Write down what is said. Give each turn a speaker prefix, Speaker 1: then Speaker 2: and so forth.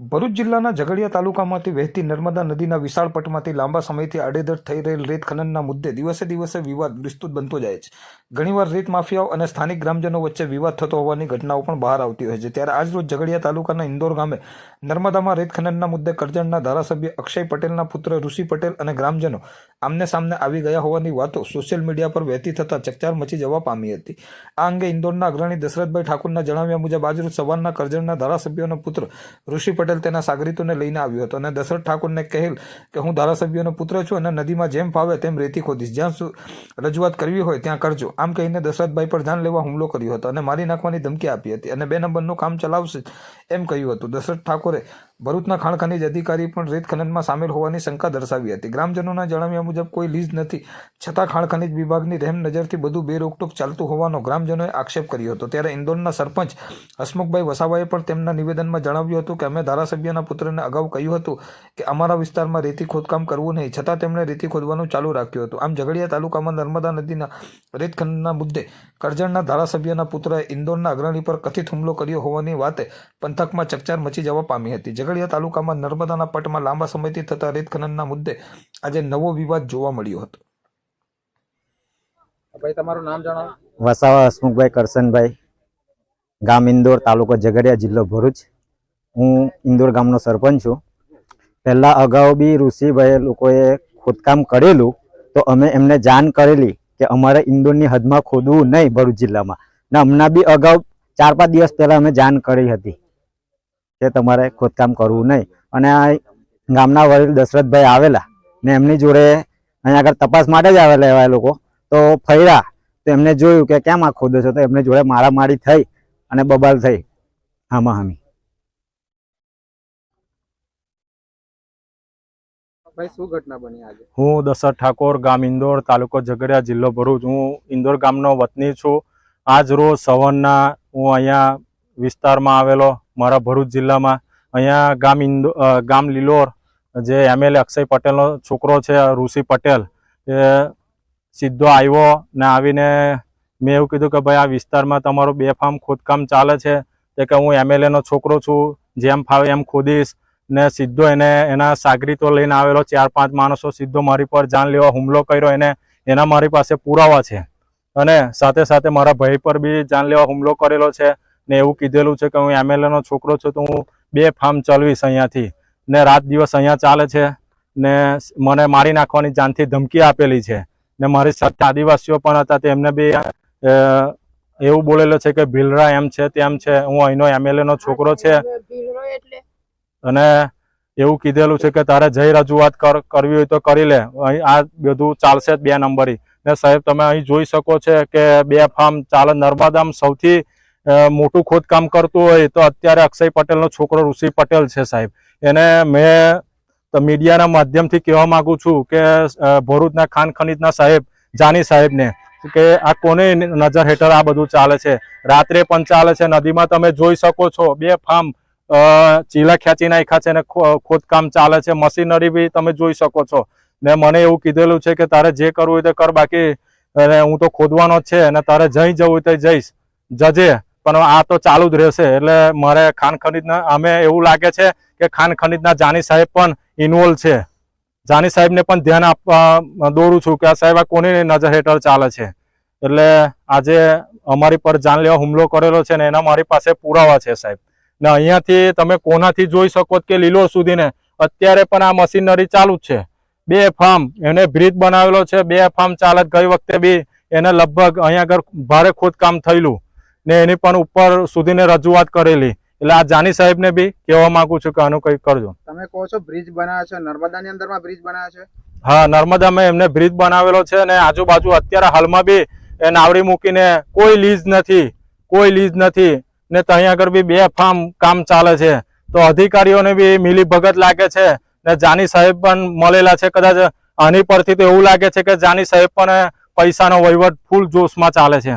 Speaker 1: ભરૂચ જિલ્લાના ઝઘડિયા તાલુકામાંથી વહેતી નર્મદા નદીના વિશાળ પટમાંથી લાંબા સમયથી આડેધડ થઈ રહેલ રેત ખનનના મુદ્દે દિવસે દિવસે વિવાદ વિસ્તૃત બનતો જાય છે. ઘણીવાર રેત માફિયાઓ અને સ્થાનિક ગ્રામજનો વચ્ચે વિવાદ થતો હોવાની ઘટનાઓ પણ બહાર આવતી હોય છે. ત્યારે આજરોજ ઝઘડિયા તાલુકાના ઇન્દોર ગામે નર્મદામાં રેત ખનનના મુદ્દે કરજણના ધારાસભ્ય અક્ષય પટેલના પુત્ર ઋષિ પટેલ અને ગ્રામજનો આમને સામને આવી ગયા હોવાની વાતો સોશિયલ મીડિયા પર વહેતી થતાં ચકચાર મચી જવા પામી હતી. આ અંગે ઇન્દોરના અગ્રણી દશરથભાઈ ઠાકુરના જણાવ્યા મુજબ આજરોજ સવારના કરજણના ધારાસભ્યોનો પુત્ર ઋષિ પટેલ તેના સાગરીતોને લઈને આવ્યો હતો અને દશરથ ઠાકુરને કહેલ કે હું ધારાસભ્યનો પુત્ર છું અને નદીમાં જેમ ફાવે તેમ રેતી ખોદીશ. જ્યાં રજૂઆત કરવી હોય ત્યાં કરજો. આમ કહીને દશરથભાઈ પર જાન લેવા હુમલો કર્યો હતો અને મારી નાખવાની ધમકી આપી હતી અને બે નંબરનું કામ ચલાવશે એમ કહ્યું હતું. દશરથ ઠાકોરે ભરૂચના ખાણ ખનીજ અધિકારી પણ રેત ખનનમાં સામેલ હોવાની શંકા દર્શાવી હતી. ગ્રામજનોના જણાવ્યા મુજબ કોઈ લીઝ નથી, છતાં ખાણ ખનીજ વિભાગની રહેમ નજરથી બધું બે રોકટોક ચાલતું હોવાનો ગ્રામજનોએ આક્ષેપ કર્યો હતો. ત્યારે ઇન્દોરના સરપંચ હસમુખભાઈ વસાવાએ પણ તેમના નિવેદનમાં જણાવ્યું હતું કે, અમે ધારાસભ્યના પુત્રને અગાઉ કહ્યું હતું કે, અમારા વિસ્તારમાં રેતી ખોદકામ કરવું નહીં, છતાં તેમણે રેતી ખોદવાનું ચાલુ રાખ્યું હતું. આમ ઝઘડિયા તાલુકામાં નર્મદા નદીના રેત ખનનના મુદ્દે કરજણના ધારાસભ્યના પુત્રએ ઇન્દોરના અગ્રણી પર કથિત હુમલો કર્યો હોવાની વાતે પંથકમાં ચકચાર મચી જવા પામી હતી. ઝઘડિયા તાલુકામાં નર્મદાના પટમાં લાંબા સમયથી થતા રેત ખનનના મુદ્દે આજે નવો વિવાદ જોવા મળ્યો હતો.
Speaker 2: ભાઈ તમારું નામ જણાવો.
Speaker 3: વસાવા હસમુખભાઈ કરશનભાઈ. ગામ ઇન્દોર તાલુકો ઝઘડિયા જિલ્લો ભરૂચ. હું ઇન્દોર ગામનો સરપંચ છું. પહેલાં અગાઉ બી ઋષિભાઈ લોકોએ ખોદકામ કરેલું તો અમે એમને જાણ કરેલી કે અમારે ઇન્દોરની હદમાં ખોદવું નહીં ભરૂચ જિલ્લામાં. ને હમણાં બી અગાઉ ચાર પાંચ દિવસ પહેલા અમે જાણ કરી હતી. કે તમારે ખોદકામ કરવું નહીં. અને આ ગામના વડીલ દશરથભાઈ આવેલા ને એમની જોડે અહીંયા આગળ તપાસ માટે જ આવેલા એવા લોકો. તો ફર્યા તો એમને જોયું કે કેમ આ ખોદો છો? તો એમને જોડે મારામારી થઈ અને બબાલ થઈ. હામાં હામી
Speaker 2: ભાઈ શું ઘટના બની આજે?
Speaker 4: હું દશરથ ઠાકોર ગામ ઇન્દોર તાલુકો ઝઘડિયા જિલ્લો ભરૂચ. હું ઇન્દોર ગામનો વતની છું. આજ રોજ સવારના હું અહીંયા વિસ્તારમાં આવેલો. મારા ભરૂચ જિલ્લામાં. અહીંયા ગામ ઇન્દો ગામ લીલોર, જે એમએલએ અક્ષય પટેલનો છોકરો છે, ઋષિ પટેલ, એ સીધો આવ્યો ને આવીને મેં એવું કીધું કે ભાઈ આ વિસ્તારમાં તમારું બે ફાર્મ ખોદકામ ચાલે છે, તે કે હું એમએલએનો છોકરો છું, જેમ ફાવે એમ ખોદીશ, ને સીધો એને, એના સાગરીતો લઈને આવેલો, ચાર પાંચ માણસો સીધો મારી પર જાન લેવા હુમલો કર્યો, એને, એના મારી પાસે પુરાવા છે. અને સાથે સાથે મારા ભાઈ પર બી જાન લેવા હુમલો કરેલો છે ને એવું કીધેલું છે કે હું એમએલએ નો છોકરો છું, તો હું બે ફાર્મ ચલાવીશ અહીંયાથી. ને રાત દિવસ અહીંયા ચાલે છે ને મને મારી નાખવાની જાનથી ધમકી આપેલી છે. ને મારી સાથે આદિવાસીઓ પણ હતા તેમને બી એવું બોલેલો છે કે ભીલરા એમ છે, તેમ છે. હું અહીંનો એમએલએ નો છોકરો છે. અને એવું કીધેલું છે કે તારે જઈ રજૂઆત કરવી હોય તો કરી લે. આ બધું ચાલશે બે નંબરી. ને સાહેબ, તમે અહીં જોઈ શકો છે કે બે ફાર્મ ચાલે નર્મદામાં સૌથી મોટું ખોદકામ કરતું હોય તો અત્યારે અક્ષય પટેલનો છોકરો ઋષિ પટેલ છે સાહેબ. એને મેં મીડિયાના માધ્યમથી કહેવા માગું છું કે ભરૂચના ખાન ખનીજના સાહેબ, જાની સાહેબને, કે આ કોની નજર હેઠળ આ બધું ચાલે છે? રાત્રે પણ ચાલે છે. નદીમાં તમે જોઈ શકો છો, બે ફાર્મ ચીલા ખેંચી નાખ્યા છે અને ખોદકામ ચાલે છે. મશીનરી બી તમે જોઈ શકો છો. ને મને એવું કીધેલું છે કે તારે જે કરવું હોય તે કર બાકી. હું તો ખોદવાનો જ છે અને તારે જઈ જવું હોય તો જઈશ. જજે. પણ આ તો ચાલુ જ રહેશે. એટલે મારે ખાન ખનીજના, અમે એવું લાગે છે કે ખાન ખનીજના જાની સાહેબ પણ ઇન્વોલ્વ છે. જાની સાહેબને પણ ધ્યાન આપવા, દોરું છું કે આ સાહેબ આ કોની નજર હેઠળ ચાલે છે. એટલે આજે અમારી પર જાનલેવા હુમલો કરેલો છે ને એના મારી પાસે પુરાવા છે સાહેબ. ને અહીંયાથી તમે કોનાથી જોઈ શકો કે લીલો સુધીને અત્યારે પણ આ મશીનરી ચાલુ જ છે. બે ફાર્મ એને બ્રિજ બનાવેલો છે, બે ફાર્મ ચાલે ગઈ વખતે બી એને લગભગ અહીંયા આગળ ભારે ખોદકામ થયેલું. ને એની પણ ઉપર સુધીને રજૂઆત કરેલી. એટલે આ જાની સાહેબને બી કહેવા માંગુ છું કે આનું કંઈક કરજો.
Speaker 2: તમે કહો છો બ્રિજ બનાવ્યો છે નર્મદાની અંદરમાં બ્રિજ બનાવ્યો છે?
Speaker 4: હા નર્મદામાં એમને બ્રિજ બનાવેલો છે અને આજુબાજુ અત્યારે હાલમાં બી એ નાવડી મૂકીને કોઈ લીઝ નથી કોઈ લીઝ નથી. ને ત્યાં આગળ બી બે ફાર્મ કામ ચાલે છે. તો અધિકારીઓને બી મિલી ભગત લાગે છે ને જાની સાહેબ પણ મળેલા છે કદાચ આની પરથી તો એવું લાગે છે કે જાની સાહેબ પણ પૈસાનો વહીવટ ફૂલ જોશમાં ચાલે છે.